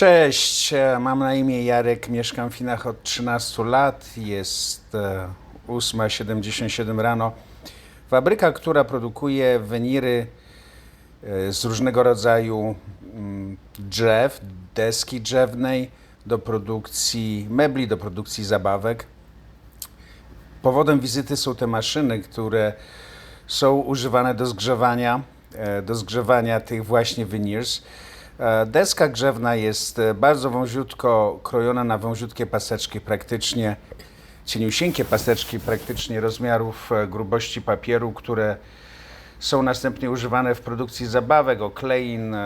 Cześć, e, mam na imię Jarek, mieszkam w Chinach od 13 lat. Jest e, 8.77 rano. Fabryka, która produkuje weniry e, z różnego rodzaju mm, drzew, deski drzewnej do produkcji mebli, do produkcji zabawek. Powodem wizyty są te maszyny, które są używane do zgrzewania, e, do zgrzewania tych właśnie veneers. E, Deska grzewna jest e, bardzo wąziutko krojona na wąziutkie paseczki, praktycznie cieniusieńkie paseczki, praktycznie rozmiarów e, grubości papieru, które są następnie używane w produkcji zabawek, oklein,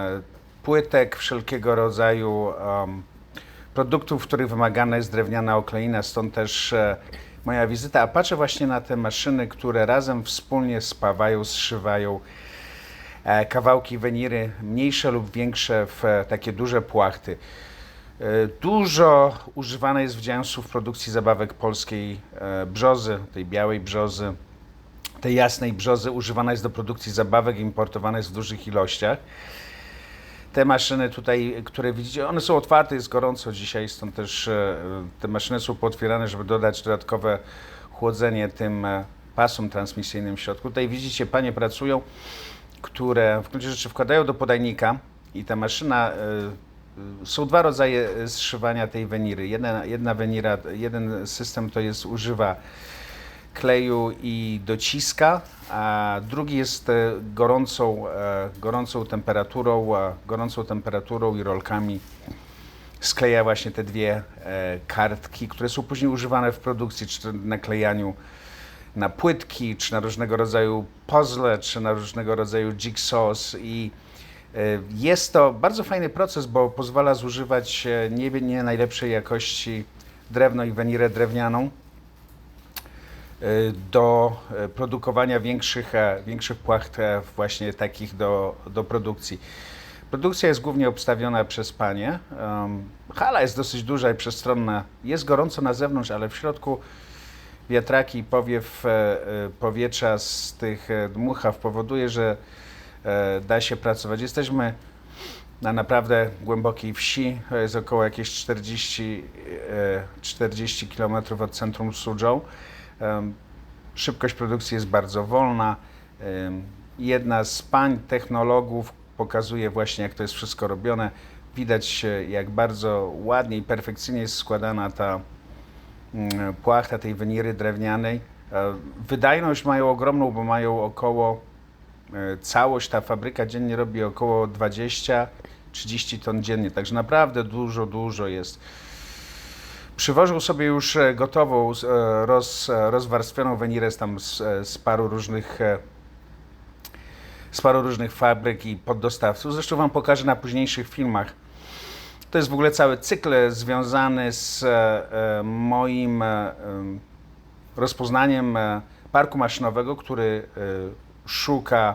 płytek, wszelkiego rodzaju em, produktów, w których wymagana jest drewniana okleina, stąd też moja wizyta. A patrzę właśnie na te maszyny, które razem wspólnie spawają, zszywają kawałki weniry, mniejsze lub większe, w e, takie duże płachty. E, Dużo używane jest wdzięsu w produkcji zabawek polskiej e, brzozy, tej białej brzozy, tej jasnej brzozy. Używana jest do produkcji zabawek, importowana jest w dużych ilościach. Te maszyny tutaj, które widzicie, one są otwarte, jest gorąco dzisiaj, stąd też e, te maszyny są pootwierane, żeby dodać dodatkowe chłodzenie tym e, pasom transmisyjnym w środku. Tutaj widzicie, panie pracują, które w gruncie rzeczy wkładają do podajnika i ta maszyna, e, e, są dwa rodzaje e, zszywania tej weniry. Jedna, jedna wenira, jeden system to jest używa kleju i dociska, a drugi jest gorącą, gorącą temperaturą, gorącą temperaturą i rolkami skleja właśnie te dwie kartki, które są później używane w produkcji, czy naklejaniu na płytki, czy na różnego rodzaju puzzle, czy na różnego rodzaju jigsaws i e, jest to bardzo fajny proces, bo pozwala zużywać e, nie, nie najlepszej jakości drewno i wenirę drewnianą e, do produkowania większych, większych płacht właśnie takich do, do produkcji. Produkcja jest głównie obstawiona przez panie. Hala jest dosyć duża i przestronna. Jest gorąco na zewnątrz, ale w środku wiatraki i powiew e, e, powietrza z tych e, dmuchaw powoduje, że da się pracować. Jesteśmy na naprawdę głębokiej wsi. To jest około jakieś 40, e, 40 km od centrum Suzhou. Szybkość produkcji jest bardzo wolna. Jedna z pań technologów pokazuje właśnie, jak to jest wszystko robione. Widać, jak bardzo ładnie i perfekcyjnie jest składana ta płachta tej weniry drewnianej. E, Wydajność mają ogromną, bo mają około, e, całość ta fabryka dziennie robi około 20-30 ton dziennie, także naprawdę dużo, dużo jest. Przywożą sobie już e, gotową, roz, rozwarstwioną wenirę tam z, z paru różnych z paru różnych fabryk i poddostawców. Zresztą Wam pokażę na późniejszych filmach. To jest w ogóle cały cykl związany z e, e, moim e, em, rozpoznaniem parku maszynowego, który szuka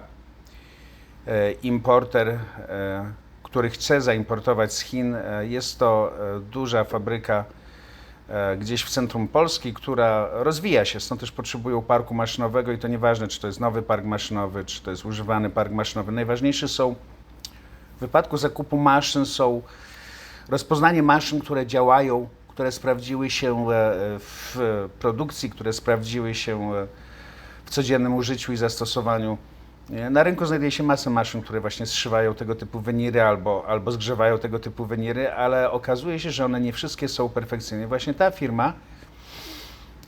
importer, który chce zaimportować z Chin. Jest to duża fabryka gdzieś w centrum Polski, która rozwija się, stąd też potrzebują parku maszynowego i to nieważne, czy to jest nowy park maszynowy, czy to jest używany park maszynowy. Najważniejsze są w wypadku zakupu maszyn są rozpoznanie maszyn, które działają, które sprawdziły się e, w produkcji, które sprawdziły się e, w codziennym użyciu i zastosowaniu. Na rynku znajduje się masa maszyn, które właśnie zszywają tego typu weniry albo, albo zgrzewają tego typu weniry, ale okazuje się, że one nie wszystkie są perfekcyjne. Właśnie ta firma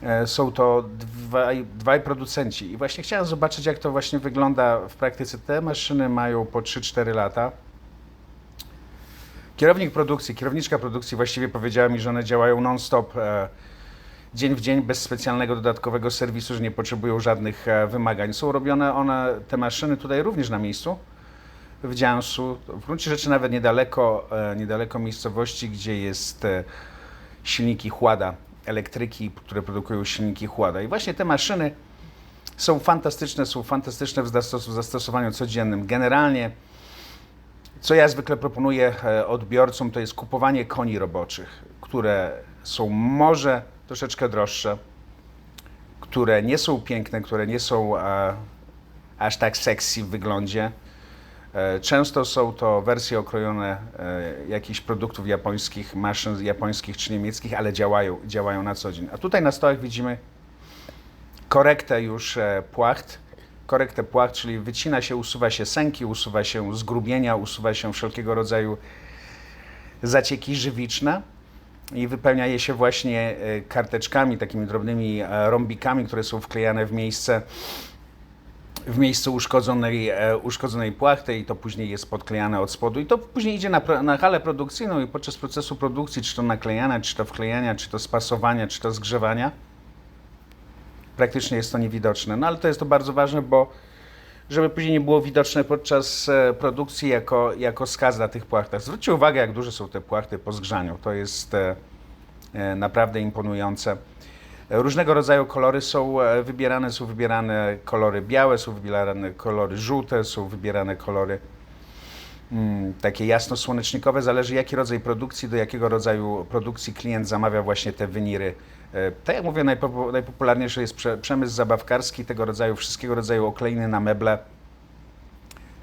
e, są to dwaj, dwaj producenci i właśnie chciałem zobaczyć, jak to właśnie wygląda w praktyce. Te maszyny mają po 3-4 lata. Kierownik produkcji, kierowniczka produkcji właściwie powiedziała mi, że one działają non-stop, e, dzień w dzień, bez specjalnego dodatkowego serwisu, że nie potrzebują żadnych e, wymagań. Są robione one, te maszyny tutaj również na miejscu, w Dziansu, w gruncie rzeczy nawet niedaleko, e, niedaleko miejscowości, gdzie jest e, silniki chłada, elektryki, które produkują silniki chłada. I właśnie te maszyny są fantastyczne, są fantastyczne w zastos- w zastosowaniu codziennym. Generalnie co ja zwykle proponuję e, odbiorcom, to jest kupowanie koni roboczych, które są może troszeczkę droższe, które nie są piękne, które nie są e, aż tak sexy w wyglądzie, E, Często są to wersje okrojone jakichś produktów japońskich, maszyn japońskich czy niemieckich, ale działają, działają na co dzień. A tutaj na stołach widzimy korektę już płacht. Korektę płacht, czyli wycina się, usuwa się sęki, usuwa się zgrubienia, usuwa się wszelkiego rodzaju zacieki żywiczne i wypełnia je się właśnie e, karteczkami, takimi drobnymi e, rąbikami, które są wklejane w miejsce w miejscu uszkodzonej, e, uszkodzonej płachty i to później jest podklejane od spodu. I to później idzie na, na halę produkcyjną i podczas procesu produkcji, czy to naklejania, czy to wklejania, czy to spasowania, czy to zgrzewania, praktycznie jest to niewidoczne. No ale to jest to bardzo ważne, bo żeby później nie było widoczne podczas e, produkcji jako, jako skaz na tych płachtach. Zwróćcie uwagę, jak duże są te płachty po zgrzaniu. To jest e, e, naprawdę imponujące. Różnego rodzaju kolory są wybierane, są wybierane kolory białe, są wybierane kolory żółte, są wybierane kolory mm, takie jasno-słonecznikowe. Zależy jaki rodzaj produkcji, do jakiego rodzaju produkcji klient zamawia właśnie te wyniry. E, Tak jak mówię, najpopu- najpopularniejszy jest prze- przemysł zabawkarski, tego rodzaju, wszystkiego rodzaju okleiny na meble,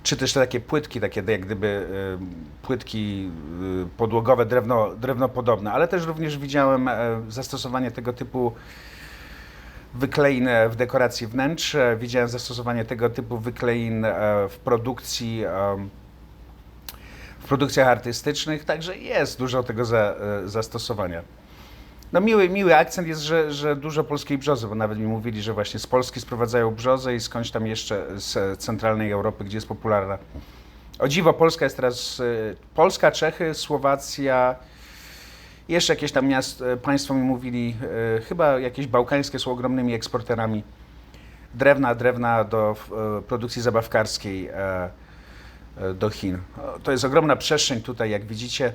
czy też te takie płytki, takie jak gdyby e, płytki e, podłogowe, drewno, drewnopodobne, ale też również widziałem zastosowanie tego typu wyklein w dekoracji wnętrz, widziałem zastosowanie tego typu wyklein w produkcji w produkcjach artystycznych, także jest dużo tego za, zastosowania. No miły, miły akcent jest, że, że dużo polskiej brzozy, bo nawet mi mówili, że właśnie z Polski sprowadzają brzozę i skądś tam jeszcze z centralnej Europy, gdzie jest popularna. O dziwo, Polska jest teraz, e, Polska, Czechy, Słowacja, jeszcze jakieś tam miast, e, państwo mi mówili, e, chyba jakieś bałkańskie są ogromnymi eksporterami drewna, drewna do e, produkcji zabawkarskiej e, e, do Chin. To jest ogromna przestrzeń tutaj, jak widzicie,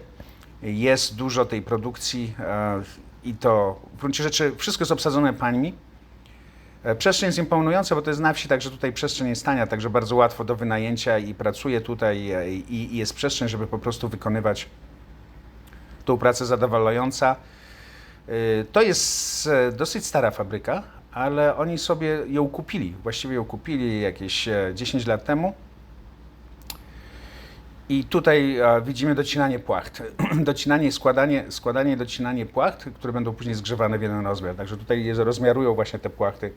jest dużo tej produkcji e, i to w gruncie rzeczy wszystko jest obsadzone pańmi. E, Przestrzeń jest imponująca, bo to jest na wsi, także tutaj przestrzeń jest tania, także bardzo łatwo do wynajęcia i pracuje tutaj e, i, i jest przestrzeń, żeby po prostu wykonywać tą pracę zadowalająca. Y, To jest e, dosyć stara fabryka, ale oni sobie ją kupili. Właściwie ją kupili jakieś e, 10 lat temu. I tutaj widzimy docinanie płacht. docinanie, składanie, składanie i docinanie płacht, które będą później zgrzewane w jeden rozmiar. Także tutaj rozmiarują właśnie te płachty.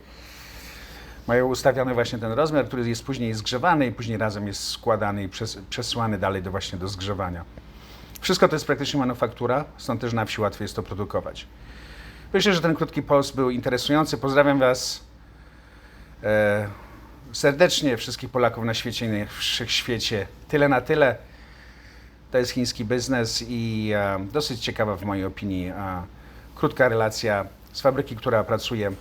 Mają ustawiony właśnie ten rozmiar, który jest później zgrzewany i później razem jest składany i przes- przesyłany dalej do właśnie do zgrzewania. Wszystko to jest praktycznie manufaktura, stąd też na wsi łatwiej jest to produkować. Myślę, że ten krótki post był interesujący. Pozdrawiam Was e, serdecznie, wszystkich Polaków na świecie i na wszechświecie. Tyle na tyle. To jest chiński biznes i e, dosyć ciekawa w mojej opinii e, krótka relacja z fabryki, która pracuje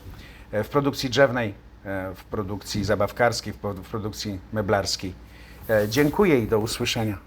e, w produkcji drzewnej, e, w produkcji zabawkarskiej, w, w produkcji meblarskiej. E, dziękuję i do usłyszenia.